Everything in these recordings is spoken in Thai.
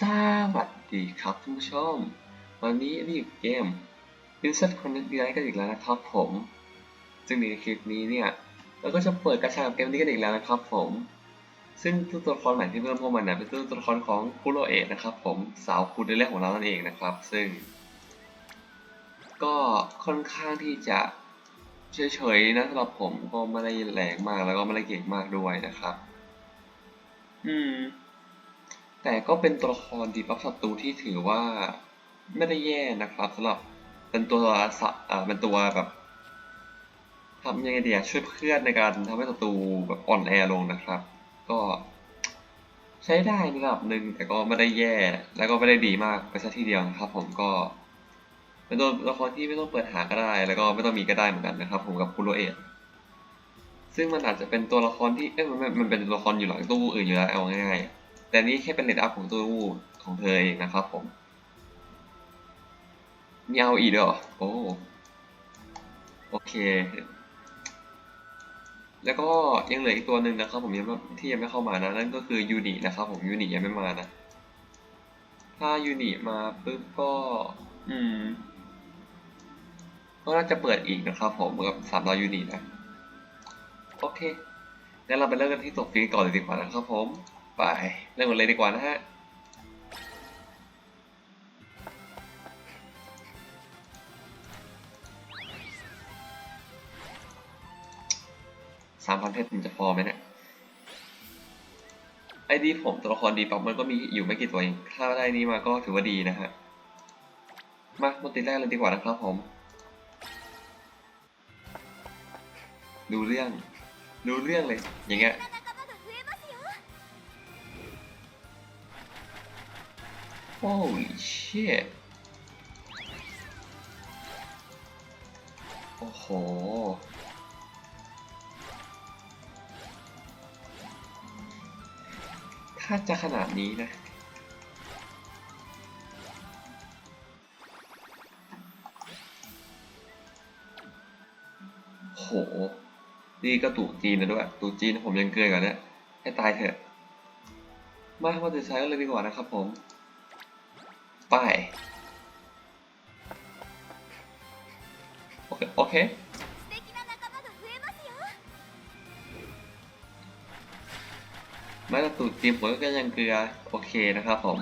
สวัสดีครับท่านผู้ชม วันนี้นี่อยู่เกม Insert Connect d i กันอีกแล้วนะครับผม ซึ่งในคลิปนี้เนี่ยเราก็จะเปิดกระชากับเกมนี้กันอีกแล้วนะครับผม ซึ่งตัวละครใหม่ที่เพิ่มเข้ามาเนี่ยเป็นตัวละครของคุโรเอะนะครับผมสาวคูเดเล่ของเรานั่นเองนะครับ ซึ่ง ก็ค่อนข้างที่จะเฉยๆนะสำหรับผมก็ไม่ได้แรงมากแล้วก็ไม่ได้เก่งมากด้วยนะครับ อืม แต่ก็เป็นตัวละครดีบัฟศัตรูที่ถือว่าไม่ได้แย่นะครับสำหรับเป็นตัวสะอ่าเป็นตัวแบบทำยังไงเดีอะช่วยเพื่อนในการทำให้ศัตรูแบบอ่อนแอลงนะครับ ก็ใช้ได้ในระดับหนึ่งแต่ก็ไม่ได้แย่ แล้วก็ไม่ได้ดีมากไปซะทีเดียวนะครับ ผมก็ เป็นตัวละครที่ไม่ต้องเปิดหาก็ได้ แล้วก็ไม่ต้องมีก็ได้เหมือนกันนะครับ ผมกับคุโรเอะซึ่งมันอาจจะเป็นตัวละครที่เอ้ยมันมันมันเป็นตัวละครอยู่หลังตู้อื่นอยู่แล้วเอาง่ายๆ แต่นี่แค่เป็นเลดอัพของตู้ของเธอเองนะครับผมมีเอาอีกด้วยเหรอโอ้โอเค แล้วก็ยังเหลืออีกตัวหนึ่งนะครับ ผมยังไม่ที่ยังไม่เข้ามานะ นั่นก็คือยูนินะครับผมยูนิยังไม่มานะ ถ้ายูนิมาปุ๊บก็ อืม ก็น่าจะเปิดอีกนะครับ ผมกับสามร้อยยูนินะ โอเคงั้นเราไปเริ่มกันที่ตัวฟีก่อนเลยดีกว่านะครับผม ไปเริ่มกันเลยดีกว่านะฮะสามพันเพชรมันจะพอไหมเนี่ยไอดีผมตัวละครดีปั๊บมันก็มีอยู่ไม่กี่ตัวเองถ้าได้นี้มาก็ถือว่าดีนะฮะ มามาติดแรกเลยดีกว่านะครับผม ดูเรื่อง ดูเรื่องเลย อย่างเงี้ย Holy shit โอ้โห ถ้าจะขนาดนี้นะ โห นี่ก็ตู่จีนนะด้วย ตู่จีนผมยังเกลือก่อนเนี่ยให้ตายเถอะ มามาติดใช้กันเลยดีกว่านะครับผม ไปโอเค โอเคแม้แต่ตูดจีนผมก็ยังเกลือ โอเคนะครับผม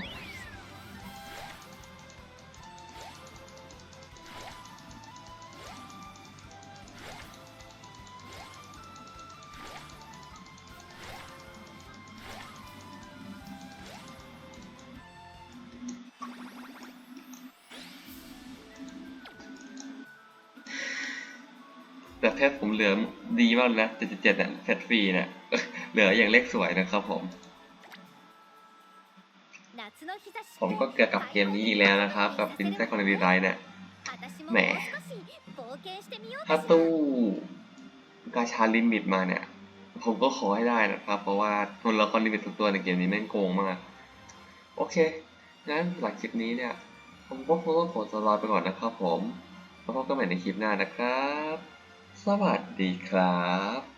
แต่เพชรผมเหลือดีมากเลยนะ77เนี่ยเพชรฟรีเนี่ยเหลืออย่างเลขสวยนะครับผม ผมก็เกือบกับเกมนี้อีกแล้วนะครับ กับ Princess c o n d i ไ i เนี่ยแหมถ้าตู้กาชาลิมิตมาเนี่ย ผมก็ขอให้ได้นะครับ เพราะว่าตัวละครลิมิตทุกตัวในเกมนี้แม่งโกงมาก โอเค งั้นหลังคลิปนี้เนี่ย ผมก็คงต้องขอตัวลาไปก่อนนะครับผมแล้วพบกันใหม่ในคลิปหน้านะครับ สวัสดีครับ